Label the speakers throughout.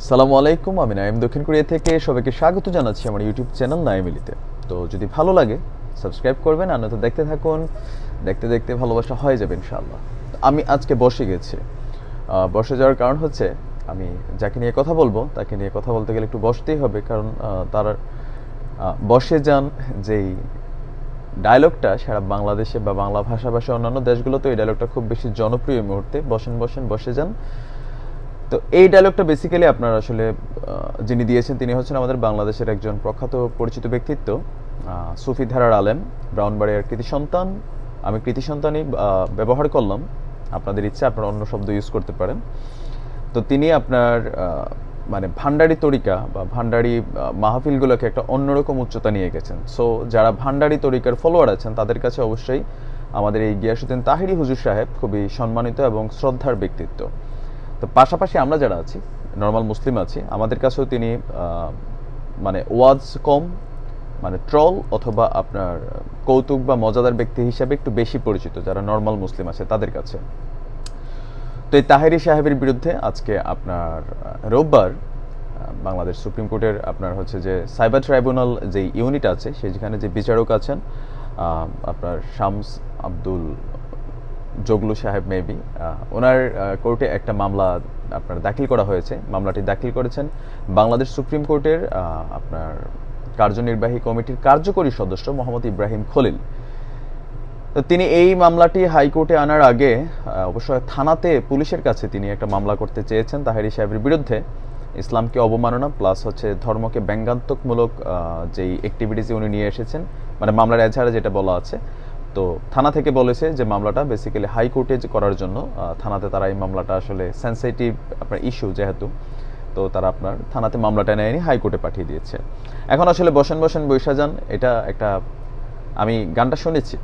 Speaker 1: সালামু আলাইকুম, আমি নাইম দক্ষিণ কোরিয়া থেকে সবাইকে স্বাগত জানাচ্ছি আমার ইউটিউব চ্যানেল নাইমিলিতে। তো যদি ভালো লাগে, সাবস্ক্রাইব করবেন আর নয়তো দেখতে থাকুন। দেখতে দেখতে ভালোবাসা হয়ে যাবে ইনশাআল্লাহ। আমি আজকে বসে গেছি। বসে যাওয়ার কারণ হচ্ছে, আমি যাকে নিয়ে কথা বলব, তাকে নিয়ে কথা বলতে গেলে একটু বসতেই হবে, কারণ তার বসে যান যেই ডায়লগটা, সারা বাংলাদেশে বা বাংলা ভাষাভাষী অন্যান্য দেশগুলোতে এই ডায়লগটা খুব বেশি জনপ্রিয় মুহূর্তে। বসেন বসেন, বসে যান। তো এই ডায়লগটা বেসিক্যালি আপনার আসলে যিনি দিয়েছেন তিনি হচ্ছেন আমাদের বাংলাদেশের একজন প্রখ্যাত পরিচিত ব্যক্তিত্ব সুফি ধারার আলেম, ব্রাউনবাড়িয়ার কৃতি সন্তান। আমি কৃতি সন্তানই ব্যবহার করলাম। আপনাদের ইচ্ছা, আপনারা অন্য শব্দ ইউজ করতে পারেন। তো তিনি আপনার মানে ভান্ডারি তরিকা বা ভান্ডারি মাহফিলগুলোকে একটা অন্যরকম উচ্চতা নিয়ে গেছেন। সো যারা ভান্ডারি তরিকার ফলোয়ার আছেন, তাদের কাছে অবশ্যই আমাদের এই গিয়াসুদ্দিন তাহিরি হুজুর সাহেব খুবই সম্মানিত এবং শ্রদ্ধার ব্যক্তিত্ব। তো পাশাপাশি আমরা যারা আছি নর্মাল মুসলিম আছি, আমাদের কাছেও তিনি মানে ওয়াজ কম মানে ট্রল অথবা আপনার কৌতুক বা মজাদার ব্যক্তি হিসাবে একটু বেশি পরিচিত যারা নর্মাল মুসলিম আছে তাদের কাছে। তো এই তাহেরি সাহেবের বিরুদ্ধে আজকে আপনার রোববার বাংলাদেশ সুপ্রিম কোর্টের আপনার হচ্ছে যে সাইবার ট্রাইব্যুনাল যে ইউনিট আছে সেই যেখানে যে বিচারক আছেন আপনার শামস আব্দুল জগলু সাহেব মেবি ওনার কোর্টে একটা মামলা আপনার দাখিল করা হয়েছে। মামলাটি দাখিল করেছেন বাংলাদেশ সুপ্রিম কোর্টের আপনার কার্যনির্বাহী কমিটির কার্যকরী সদস্য মোহাম্মদ ইব্রাহিম খলিল। তো তিনি এই মামলাটি হাইকোর্টে আনার আগে অবশ্য থানাতে পুলিশের কাছে তিনি একটা মামলা করতে চেয়েছেন তাহেরি সাহেবের বিরুদ্ধে। ইসলামকে অবমাননা প্লাস হচ্ছে ধর্মকে ব্যঙ্গাত্মকমূলক যেই অ্যাক্টিভিটিস উনি নিয়ে এসেছেন মানে মামলার এজাহারে যেটা বলা আছে। তো থানা থেকে বলেছে যে মামলাটা বেসিক্যালি হাইকোর্টে করার জন্য থানাতে তারা এই মামলাটা আসলে সেন্সিটিভ আপনার ইস্যু যেহেতু, তো তারা আপনার থানাতে মামলাটা নেয়নি হাইকোর্টে পাঠিয়ে দিয়েছে। এখন আসলে বসেন বসেন বৈশা যান, এটা একটা, আমি গানটা শুনেছি।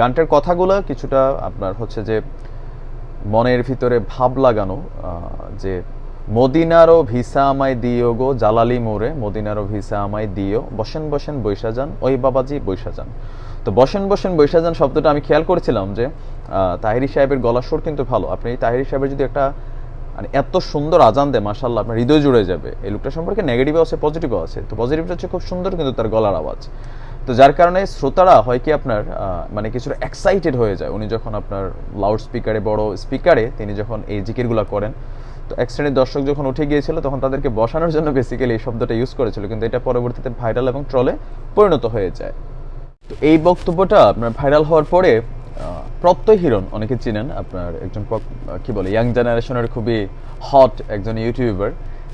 Speaker 1: গানটার কথাগুলো কিছুটা আপনার হচ্ছে যে মনের ভিতরে ভাব লাগানো যে মদিনারও ভিসা আমায় দিও গো, জালালি মোরে মদিনারও ভিসা আমায় দিও। বসেন বসেন, বৈশা যান। ওই বাবাজি, বৈশা যান। তো বসেন বসেন, বৈশা যান শব্দটা আমি খেয়াল করেছিলাম যে তাহিরি সাহেবের গলার সুর কিন্তু ভালো। আপনি তাহিরি সাহেবের যদি একটা মানে এত সুন্দর আজান দেয় মাসাল্লাহ আপনার হৃদয় জুড়ে যাবে। এই লোকটা সম্পর্কে নেগেটিভও আছে পজিটিভও আছে। তো পজিটিভটা হচ্ছে খুব সুন্দর কিন্তু তার গলার আওয়াজ। তো যার কারণে শ্রোতারা হয় কি আপনার মানে কিছুটা এক্সাইটেড হয়ে যায়। উনি যখন আপনার লাউড স্পিকারে বড় স্পিকারে তিনি যখন এই জিকিরগুলো করেন এক শ্রেণির দর্শক যখন উঠে গিয়েছিল, তখন তাদেরকে বসানোর জন্য বেসিক্যালি এই শব্দটা ইউজ করেছিল, কিন্তু এটা পরবর্তীতে ভাইরাল এবং ট্রলে পরিণত হয়ে যায়। তো এই বক্তব্যটা আপনার ভাইরাল হওয়ার পরে প্রত্যয় হিরণ, অনেকে চিনেন, আপনার একজন কি বলে ইয়াং জেনারেশনের খুবই হট একজন ইউটিউবার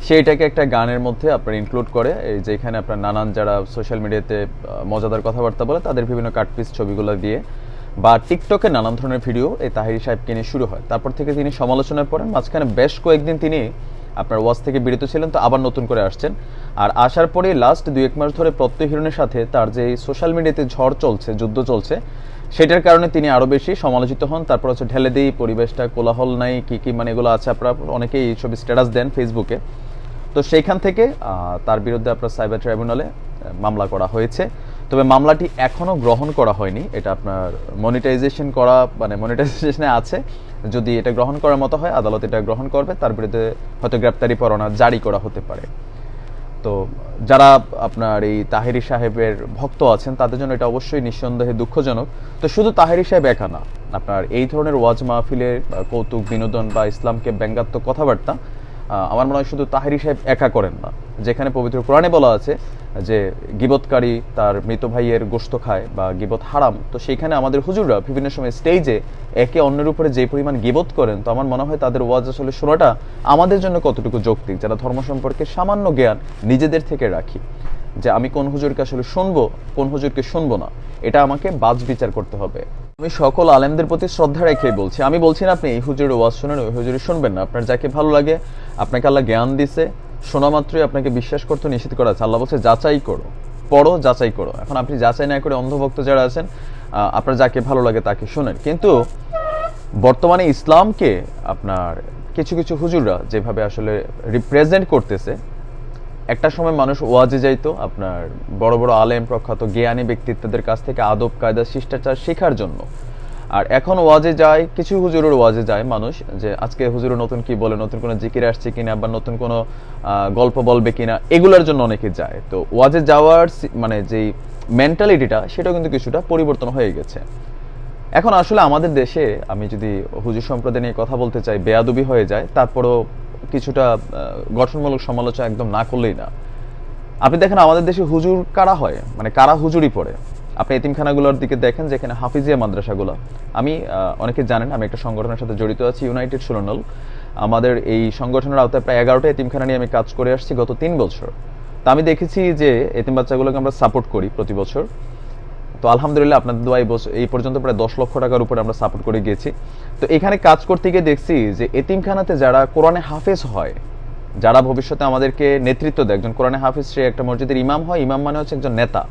Speaker 1: সেইটাকে একটা গানের মধ্যে আপনার ইনক্লুড করে, এই যে এখানে আপনার নানান যারা সোশ্যাল মিডিয়াতে মজাদার কথাবার্তা বলে, তাদের বিভিন্ন কাটপিস ছবিগুলো দিয়ে বা টিকটকে নানান ধরনের ভিডিও এই তাহিরি সাহেবকে নিয়ে শুরু হয়। তারপর থেকে তিনি সমালোচনায় পড়েন। মাঝখানে বেশ কয়েকদিন তিনি আপনার ওয়াজ থেকে বিরত ছিলেন, তো আবার নতুন করে আসছেন। আর আসার পরে লাস্ট দুই এক মাস ধরে প্রত্যয় হিরণের সাথে তার যে সোশ্যাল মিডিয়াতে ঝড় চলছে, যুদ্ধ চলছে, সেটার কারণে তিনি আরও বেশি সমালোচিত হন। তারপর হচ্ছে ঢেলে দিই, পরিবেশটা কোলাহল নাই, কি কি মানে এগুলো আছে আপনারা অনেকেই এইসব স্ট্যাটাস দেন ফেসবুকে তো সেইখান থেকে তার বিরুদ্ধে আপনার সাইবার ট্রাইব্যুনালে মামলা করা হয়েছে। তবে মামলাটি এখনও গ্রহণ করা হয়নি। এটা আপনার মনিটাইজেশন করা মানে মনিটাইজেশনে আছে। যদি এটা গ্রহণ করার মতো হয়, আদালত এটা গ্রহণ করবে। তার বিরুদ্ধে হয়তো গ্রেপ্তারি পরোয়ানা জারি করা হতে পারে। তো যারা আপনার এই তাহেরি সাহেবের ভক্ত আছেন, তাদের জন্য এটা অবশ্যই নিঃসন্দেহে দুঃখজনক। তো শুধু তাহেরি সাহেব একা না, আপনার এই ধরনের ওয়াজ মাহফিলের কৌতুক, বিনোদন বা ইসলামকে ব্যঙ্গাত্মক কথাবার্তা আমার মনে হয় শুধু তাহেরি সাহেব একা করেন না। যেখানে পবিত্র কোরআনে বলা আছে যে গিবতকারী তার মৃত ভাইয়ের গোস্ত খায় বা গিবত হারাম, তো সেইখানে আমাদের হুজুররা বিভিন্ন সময় স্টেজে একে অন্যের উপরে যে পরিমাণ গিবত করেন, তো আমার মনে হয় তাদের ওয়াজ আসলে শোনাটা আমাদের জন্য কতটুকু যৌক্তিক, যারা ধর্ম সম্পর্কে সামান্য জ্ঞান নিজেদের থেকে রাখি। যে আমি কোন হুজুরকে আসলে শুনব, কোন হুজুরকে শুনব না, এটা আমাকে বাজ বিচার করতে হবে। আমি সকল আলেমদের প্রতি শ্রদ্ধা রেখেই বলছি। আমি বলছি না আপনি এই হুজুরের ওয়াজ শুনেন, ওই হুজুরে শুনবেন না। আপনার যাকে ভালো লাগে, আপনাকে আল্লাহ জ্ঞান দিছে, শোনা মাত্রই আপনাকে বিশ্বাস করতে নিষেধ করা আছে। আল্লাহ বলছে, যাচাই করো, পড়ো, যাচাই করো। এখন আপনি যাচাই না করে অন্ধভক্ত যারা আছেন আপনার যাকে ভালো লাগে তাকে শোনেন। কিন্তু বর্তমানে ইসলামকে আপনার কিছু কিছু হুজুররা যেভাবে আসলে রিপ্রেজেন্ট করতেছে একটা সময় মানুষ ওয়াজে যাইতো, আপনার বড় বড় আলেম, প্রখ্যাত জ্ঞানী ব্যক্তিত্বদের কাছ থেকে আদব, কায়দা, শিষ্টাচার শেখার জন্য। আর এখন ওয়াজে যায়, কিছু হুজুরের ওয়াজে যায় মানুষ যে, আজকে হুজুর নতুন কি বলে, নতুন কোনো জিকির আসছে কিনা বা নতুন কোনো গল্প বলবে কিনা, এগুলোর জন্য অনেকে যায়। তো ওয়াজে যাওয়ার মানে যেই মেন্টালিটিটা সেটাও কিন্তু কিছুটা পরিবর্তন হয়ে গেছে। এখন আসলে আমাদের দেশে, আমি যদি হুজুর সম্প্রদায় নিয়ে কথা বলতে চাই, বেয়াদুবি হয়ে যায়, তারপরও কিছুটা গঠনমূলক সমালোচনা একদম না করলেই না। আপনি দেখেন আমাদের দেশে হুজুর কারা হয়? মানে কারা হুজুরি পড়ে? আপনি এতিমখানাগুলোর দিকে দেখেন যেখানে হাফিজিয়া মাদ্রাসাগুলো। আমি অনেকে জানেন, আমি একটা সংগঠনের সাথে জড়িত আছি ইউনাইটেড সুরনল আমাদের এই সংগঠনের আওতায় প্রায় এগারোটা এতিমখানা নিয়ে আমি কাজ করে আসছি গত তিন বছর। তা আমি দেখেছি যে এতিম বাচ্চাগুলোকে আমরা সাপোর্ট করি প্রতি বছর। তো আলহামদুলিল্লাহ আপনাদের দোয়া এই পর্যন্ত প্রায় দশ লক্ষ টাকার উপরে আমরা সাপোর্ট করে গিয়েছি। তো এখানে কাজ করতে গিয়ে দেখছি যে এতিমখানাতে যারা কোরআনে হাফেজ হয়, যারা ভবিষ্যতে আমাদেরকে নেতৃত্ব দেয়, একজন কোরআনে হাফিজ, সে একটা মসজিদের ইমাম হয়, ইমাম মানে হচ্ছে একজন নেতা।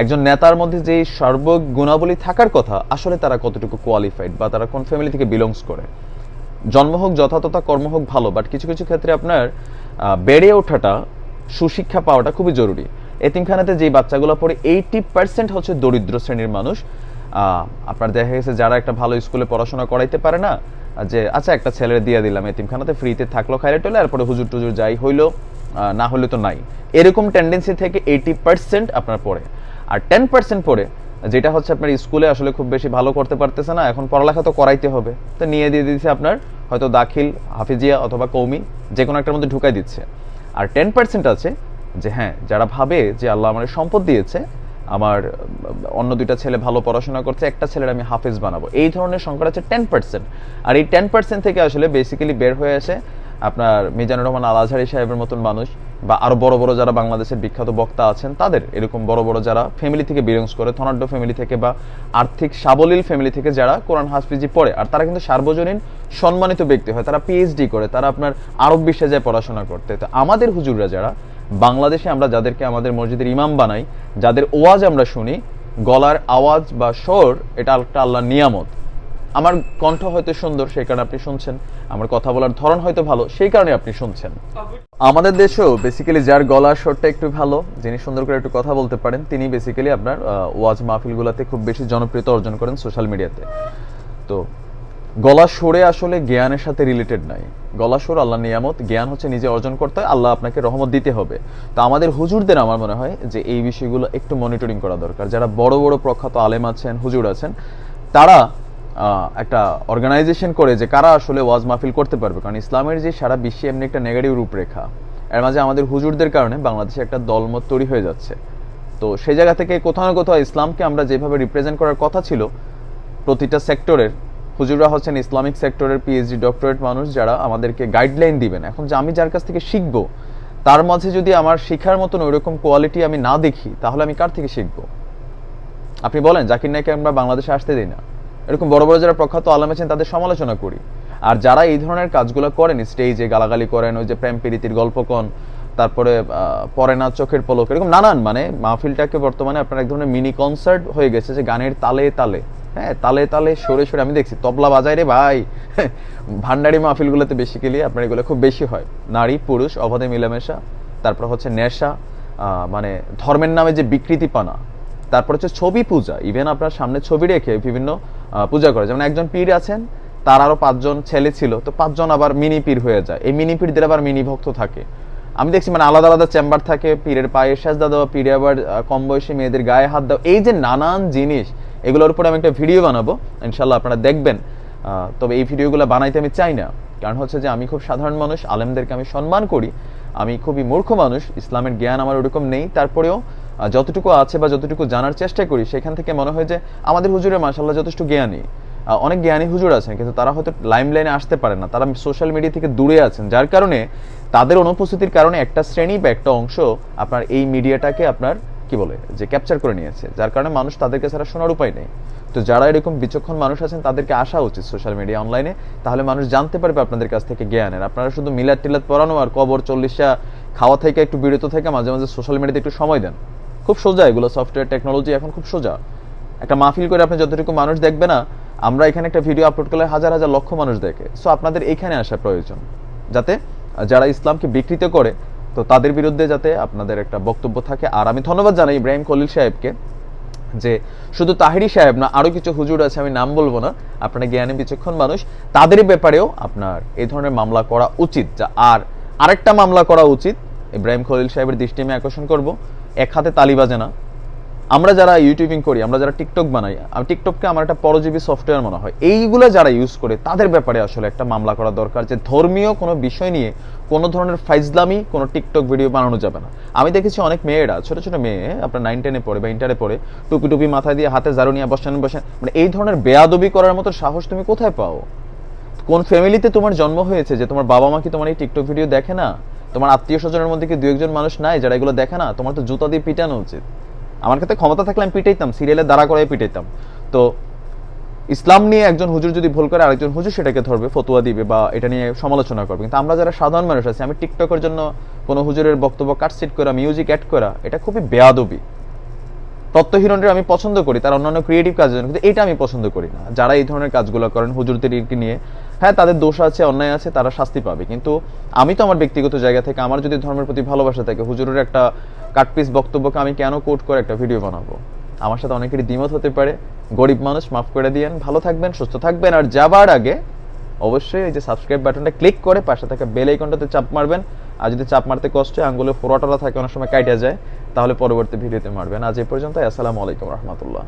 Speaker 1: একজন নেতার মধ্যে যে সর্বগুণাবলী থাকার কথা, আসলে তারা কতটুকু কোয়ালিফাইড বা তারা কোন ফ্যামিলি থেকে বিলংস করে। জন্ম হোক যথাতথা কর্ম হোক ভালো বাট কিছু কিছু ক্ষেত্রে আপনার বেড়ে ওঠাটা, সুশিক্ষা পাওয়াটা খুবই জরুরি। এতিমখানাতে যে বাচ্চাগুলো পড়ে এইটি পার্সেন্ট হচ্ছে দরিদ্র শ্রেণির মানুষ। আপনার দেখা গেছে যারা একটা ভালো স্কুলে পড়াশোনা করাইতে পারে না, যে আচ্ছা একটা ছেলের দিয়ে দিলাম, এতিমখানাতে ফ্রিতে থাকল খাইলে টোলে এরপরে হুজুর টুজুর যাই হইল না হলে তো নাই। এরকম টেন্ডেন্সি থেকে এইটি পার্সেন্ট আপনার পড়ে। আর টেন পার্সেন্ট পড়ে, যেটা হচ্ছে আপনার স্কুলে আসলে খুব বেশি ভালো করতে পারতেছে না, এখন পড়ালেখা তো করাইতে হবে। তো নিয়ে দিয়ে দিচ্ছে আপনার হয়তো দাখিল, হাফিজিয়া অথবা কৌমি যে কোনো একটার মধ্যে ঢুকাই দিচ্ছে। আর টেন পার্সেন্ট আছে যে হ্যাঁ যারা ভাবে যে আল্লাহ আমার সম্পদ দিয়েছে, আমার, অন্য দুইটা ছেলে ভালো পড়াশোনা করছে, একটা ছেলের আমি হাফেজ বানাবো। এই ধরনের সংখ্যা আছে টেন পার্সেন্ট আর এই টেন পার্সেন্ট থেকে আসলে বেসিক্যালি বের হয়ে আসে আপনার মিজানুর রহমান আল আজহারি সাহেবের মতন মানুষ বা আরও বড় বড় যারা বাংলাদেশের বিখ্যাত বক্তা আছেন, তাদের এরকম বড় বড় যারা ফ্যামিলি থেকে বিলংস করে, ধনাঢ্য ফ্যামিলি থেকে বা আর্থিক সাবলীল ফ্যামিলি থেকে যারা কোরআন, হাফিজি পড়ে, আর তারা কিন্তু সার্বজনীন সম্মানিত ব্যক্তি হয়। তারা পিএইচডি করে, তারা আপনার আরব বিশ্বে যায় পড়াশোনা করতে। তো আমাদের হুজুররা যারা বাংলাদেশে আমরা যাদেরকে আমাদের মসজিদের ইমাম বানাই, যাদের ওয়াজ আমরা শুনি, গলার আওয়াজ বা স্বর, এটা একটা আল্লাহর নিয়ামত। আমার কণ্ঠ হয়তো সুন্দর, সেই কারণে আপনি শুনছেন। আমার কথা বলার ধরন হয়তো ভালো, সেই কারণে আপনি শুনছেন। আমাদের দেশেও বেসিক্যালি যার গলার স্বরটা একটু ভালো, যিনি সুন্দর করে একটু কথা বলতে পারেন, তিনি বেসিক্যালি আপনার ওয়াজ মাহফিলগুলোতে খুব বেশি জনপ্রিয়তা অর্জন করেন সোশ্যাল মিডিয়াতে তো গলা সরে আসলে জ্ঞানের সাথে রিলেটেড নাই। গলা সুর আল্লাহ নিয়ামত, জ্ঞান হচ্ছে নিজে অর্জন করতে হয় আল্লাহ আপনাকে রহমত দিতে হবে। তো আমাদের হুজুরদের আমার মনে হয় যে এই বিষয়গুলো একটু মনিটরিং করা দরকার। যারা বড় বড় প্রখ্যাত আলেম আছেন, হুজুর আছেন, তারা একটা অর্গানাইজেশন করে যে কারা আসলে ওয়াজ মাহফিল করতে পারবে। কারণ ইসলামের যে সারা বিশ্বে এমনি একটা নেগেটিভ রূপরেখা, এর মাঝে আমাদের হুজুরদের কারণে বাংলাদেশে একটা দলমত তৈরি হয়ে যাচ্ছে। তো সেই জায়গা থেকে কোথাও না কোথাও ইসলামকে আমরা যেভাবে রিপ্রেজেন্ট করার কথা ছিল, প্রতিটা সেক্টরের হুজুররা হচ্ছেন ইসলামিক সেক্টরের পিএইচডি ডক্টরেট মানুষ যারা আমাদেরকে গাইডলাইন দিবেন। এখন যে আমি যার কাছ থেকে শিখব, তার মাঝে যদি আমার শেখার মতন ওইরকম কোয়ালিটি আমি না দেখি, তাহলে আমি কার থেকে শিখব? আপনি বলেন, জাকির নাইকে আমরা বাংলাদেশে আসতে দিই না? এরকম বড় বড় যারা প্রখ্যাত আলেম আছেন, তাদের সমালোচনা করি। আর যারা এই ধরনের কাজগুলো করেন স্টেজে গালাগালি করেন, ওই যে প্রেম প্রীতির গল্প কন, তারপরে পরে না চোখের পলক, এরকম নানান মানে মাহফিলটাকে বর্তমানে আপনার এক ধরনের মিনি কনসার্ট হয়ে গেছে যে গানের তালে তালে। হ্যাঁ তালে তালে সরে সরে, আমি দেখছি তবলা বাজায় রে ভাই। ভান্ডারি মাহফিলগুলোতে বেসিক্যালি আপনার এগুলো খুব বেশি হয়। নারী, পুরুষ, অবাধে মিলামেশা, তারপর হচ্ছে নেশা মানে ধর্মের নামে যে বিকৃতিপানা, তারপর হচ্ছে ছবি পূজা ইভেন আপনার সামনে ছবি রেখে বিভিন্ন পূজা করে। যেমন একজন পীর আছেন, তার আরও পাঁচজন ছেলে ছিল, তো পাঁচজন আবার মিনি পীর হয়ে যায়। এই মিনি পীরদের আবার মিনি ভক্ত থাকে। আমি দেখছি মানে আলাদা আলাদা চেম্বার থাকে, পীরের পায়ে সেজদা দেওয়া, পীরে আবার কম বয়সী মেয়েদের গায়ে হাত দেওয়া। এই যে নানান জিনিস এগুলোর উপরে আমি একটা ভিডিও বানাবো ইনশাল্লাহ আপনারা দেখবেন। তবে এই ভিডিওগুলো বানাইতে আমি চাই না। কারণ হচ্ছে যে আমি খুব সাধারণ মানুষ, আলেমদেরকে আমি সম্মান করি। আমি খুবই মূর্খ মানুষ, ইসলামের জ্ঞান আমার ওরকম নেই। তারপরেও যতটুকু আছে বা যতটুকু জানার চেষ্টা করি, সেখান থেকে মনে হয় যে আমাদের হুজুরের মাসাল্লাহ যথেষ্ট জ্ঞানী। অনেক জ্ঞানী হুজুর আছেন, কিন্তু তারা হয়তো লাইম লাইনে আসতে পারে না। তারা সোশ্যাল মিডিয়া থেকে দূরে আছেন, যার কারণে তাদের অনুপস্থিতির কারণে একটা শ্রেণি বা একটা অংশ আপনার এই মিডিয়াটাকে আপনার কি বলে, যে ক্যাপচার করে নিয়েছে, যার কারণে মানুষ তাদেরকে ছাড়া শোনার উপায় নেই। তো যারা এরকম বিচক্ষণ মানুষ আছেন, তাদেরকে আসা উচিত সোশ্যাল মিডিয়া অনলাইনে তাহলে মানুষ জানতে পারবে আপনাদের কাছ থেকে জ্ঞানের আপনারা শুধু মিলাদ টিলাদ পড়ানো আর কবর চল্লিশা খাওয়া থেকে একটু বিরত থেকে মাঝে মাঝে সোশ্যাল মিডিয়াতে একটু সময় দেন। খুব সোজা এগুলো সফটওয়্যার টেকনোলজি এখন খুব সোজা। একটা মাহফিল করে আপনি যতটুকু মানুষ দেখবে না, আমরা এখানে একটা ভিডিও আপলোড করলে হাজার হাজার লক্ষ মানুষ দেখে। সো আপনাদের এখানে আসা প্রয়োজন। যাতে যারা ইসলামকে বিকৃত করে তো তাদের বিরুদ্ধে যাতে আপনাদের একটা বক্তব্য থাকে। আর আমি ধন্যবাদ জানাই ইব্রাহিম খলিল সাহেবকে যে শুধু তাহিরি সাহেব না আরও কিছু হুজুর আছে, আমি নাম বলব না। আপনারা জ্ঞানী, বিচক্ষণ মানুষ। তাদের ব্যাপারেও আপনার এই ধরনের মামলা করা উচিত। যা আর আরেকটা মামলা করা উচিত। ইব্রাহিম খলিল সাহেবের দৃষ্টি আমি আকর্ষণ করব। এক হাতে তালি বাজে না। আমরা যারা ইউটিউবিং করি, আমরা যারা টিকটক বানাই টিকটককে আমার একটা পরজীবী সফটওয়্যার মনে হয়। এইগুলো যারা ইউজ করে, তাদের ব্যাপারে আসলে একটা মামলা করা দরকার যে ধর্মীয় কোনো বিষয় নিয়ে কোনো ধরনের ফাইজলামি কোনো টিকটক ভিডিও বানানো যাবে না। আমি দেখেছি অনেক মেয়েরা, ছোট ছোট মেয়ে, আপনার নাইন টেনে পড়ে বা ইন্টারে পড়ে টুপি টুপি মাথায় দিয়ে হাতে জারু নিয়ে বসেন বসেন মানে এই ধরনের বেয়াদবি করার মতো সাহস তুমি কোথায় পাও? কোন ফ্যামিলিতে তোমার জন্ম হয়েছে যে তোমার বাবা মা কি তোমার এই টিকটক ভিডিও দেখে না? তোমার আত্মীয় স্বজনের মধ্যে কি দু একজন মানুষ নাই যারা এগুলো দেখে না? তোমার তো জুতা দিয়ে পিটানো উচিত। আমার কাছে ক্ষমতা থাকলে আমি পিটাইতাম সিরিয়ালে দাঁড়া করে পিটাইতাম। তো ইসলাম নিয়ে একজন হুজুর যদি ভুল করে, আরেকজন হুজুর সেটাকে ধরবে, ফতোয়া দিবে বা এটা নিয়ে সমালোচনা করবে। কিন্তু আমরা যারা সাধারণ মানুষ আছি, আমি টিকটকের জন্য কোনো হুজুরের বক্তব্য কাটসিট করা মিউজিক অ্যাড করা, এটা খুবই বেয়াদবি। তত্ত্বহীনদের আমি পছন্দ করি, তার অন্যান্য ক্রিয়েটিভ কাজের জন্য, কিন্তু এটা আমি পছন্দ করি না। যারা এই ধরনের কাজগুলো করেন, হুজুরদেরকে নিয়ে হ্যাঁ তাদের দোষ আছে, অন্যায় আছে, তারা শাস্তি পাবে। কিন্তু আমি তো আমার ব্যক্তিগত জায়গা থেকে, আমার যদি ধর্মের প্রতি ভালোবাসা থাকে, হুজুরের একটা কাটপিস বক্তব্যকে আমি কেন কোট করে একটা ভিডিও বানাবো? আমার সাথে অনেকেরই দ্বিমত হতে পারে। গরিব মানুষ, মাফ করে দিয়েন। ভালো থাকবেন, সুস্থ থাকবেন। আর যাবার আগে অবশ্যই এই যে সাবস্ক্রাইব বাটনটা ক্লিক করে পাশে থাকা বেল আইকনটাতে চাপ মারবেন। আর যদি চাপ মারতে কষ্ট হয়, আঙ্গুলে ফোরাটলা থাকে, অনেক সময় কাইটা যায়, তাহলে পরবর্তী ভিডিওতে মারবেন। আজ এই পর্যন্ত আসসালামু আলাইকুম রহমতুল্লাহ।